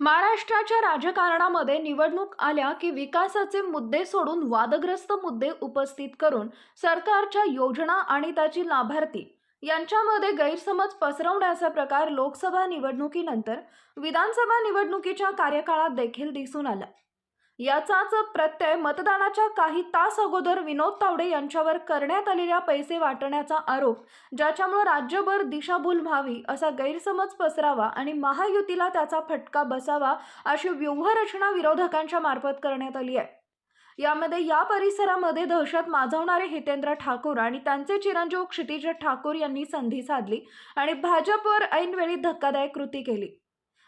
महाराष्ट्राच्या राजकारणामध्ये निवडणूक आल्या की विकासाचे मुद्दे सोडून वादग्रस्त मुद्दे उपस्थित करून सरकारच्या योजना आणि त्याची लाभार्थी यांच्यामध्ये गैरसमज पसरवण्याचा प्रकार लोकसभा निवडणुकीनंतर विधानसभा निवडणुकीच्या कार्यकाळात देखील दिसून आला. याचाच प्रत्यय मतदानाच्या काही तास अगोदर विनोद तावडे यांच्यावर करण्यात आलेल्या पैसे वाटण्याचा आरोप ज्याच्यामुळे राज्यभर दिशाभूल व्हावी असा गैरसमज पसरावा आणि महायुतीला त्याचा फटका बसावा अशी व्यूहरचना विरोधकांच्या मार्फत करण्यात आली आहे. यामध्ये या परिसरामध्ये दहशत माजवणारे हितेंद्र ठाकूर आणि त्यांचे चिरंजीव क्षितिज ठाकूर यांनी संधी साधली आणि भाजपवर ऐनवेळी धक्कादायक कृती केली.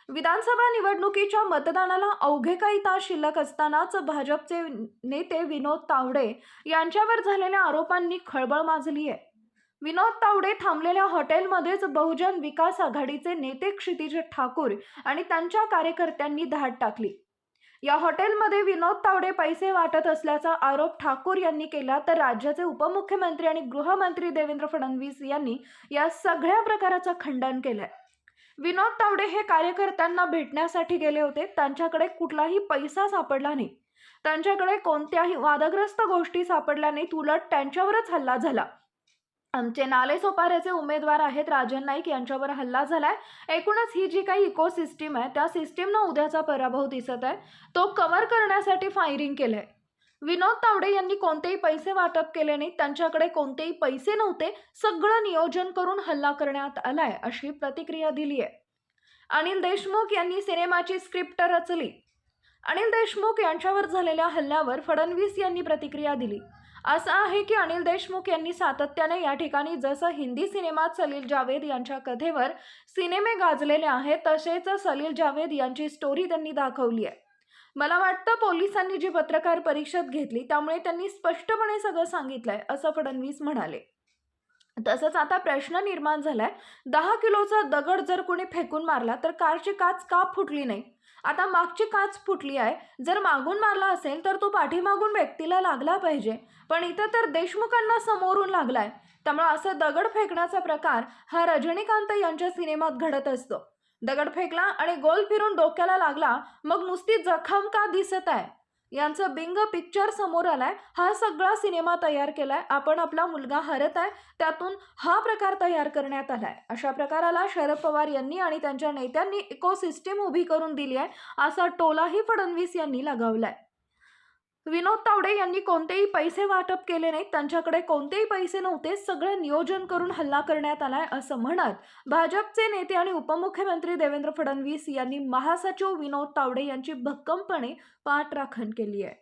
विधानसभा निवडणुकीच्या मतदानाला अवघे काही तास शिल्लक असतानाच भाजपचे नेते विनोद तावडे यांच्यावर झालेल्या आरोपांनी खळबळ माजली आहे. विनोद तावडे थांबलेल्या हॉटेलमध्येच बहुजन विकास आघाडीचे नेते क्षितिज ठाकूर आणि त्यांच्या कार्यकर्त्यांनी धाड टाकली. या हॉटेलमध्ये विनोद तावडे पैसे वाटत असल्याचा आरोप ठाकूर यांनी केला तर राज्याचे उपमुख्यमंत्री आणि गृहमंत्री देवेंद्र फडणवीस यांनी या सगळ्या प्रकाराचं खंडन केलंय. विनोद तावडे हे कार्यकर्त्यांना भेटण्यासाठी गेले होते. त्यांच्याकडे कुठलाही पैसा सापडला नाही. त्यांच्याकडे कोणत्याही वादग्रस्त गोष्टी सापडल्या नाहीत. उलट त्यांच्यावरच हल्ला झाला. आमचे नालेसोपाऱ्याचे उमेदवार आहेत राजन नाईक यांच्यावर हल्ला झालाय. एकूणच ही जी काही इकोसिस्टीम आहे त्या सिस्टीमनं उद्याचा पराभव दिसत आहे. तो कव्हर करण्यासाठी फायरिंग केलंय. विनोद तावडे यांनी कोणतेही पैसे वाटप केले नाही त्यांच्याकडे कोणतेही पैसे नव्हते. सगळं नियोजन करून हल्ला करण्यात आलाय अशी प्रतिक्रिया दिली आहे अनिल देशमुख यांनी सिनेमाची स्क्रिप्ट रचली. अनिल देशमुख यांच्यावर झालेल्या हल्ल्यावर फडणवीस यांनी प्रतिक्रिया दिली. असं आहे की अनिल देशमुख यांनी सातत्याने या ठिकाणी जसं हिंदी सिनेमात सलील जावेद यांच्या कथेवर सिनेमे गाजलेले आहेत तसेच सलील जावेद यांची स्टोरी त्यांनी दाखवली आहे. मला वाटतं पोलिसांनी जी पत्रकार परिषद घेतली त्यामुळे त्यांनी स्पष्टपणे सगळं सांगितलंय असं फडणवीस म्हणाले. तसंच आता प्रश्न निर्माण झालाय. दहा किलोचा दगड जर कोणी फेकून मारला तर कारची काच का फुटली नाही? आता मागची काच फुटली आहे. जर मागून मारला असेल तर तो पाठीमागून व्यक्तीला लागला पाहिजे. पण इथं तर देशमुखांना समोरून लागलाय. त्यामुळे असं दगड फेकण्याचा प्रकार हा रजनीकांत यांच्या सिनेमात घडत असतो. दगड फेकला आणि गोल फिरून डोक्याला लागला. मग नुसती जखम का दिसत आहे? यांचं बिंग पिक्चर समोर आलाय. हा सगळा सिनेमा तयार केलाय. आपण आपला मुलगा हरत आहे. त्यातून हा प्रकार तयार करण्यात आलाय. अशा प्रकाराला शरद पवार यांनी आणि त्यांच्या नेत्यांनी इकोसिस्टीम उभी करून दिली आहे. असा टोलाही फडणवीस यांनी लगावलाय. विनोद तावडे यांनी कोणतेही पैसे वाटप केले नाहीत. त्यांच्याकडे कोणतेही पैसे नव्हते. सगळं नियोजन करून हल्ला करण्यात आलाय असं म्हणत भाजपचे नेते आणि उपमुख्यमंत्री देवेंद्र फडणवीस यांनी महासचिव विनोद तावडे यांची भक्कमपणे पाठराखण केली आहे.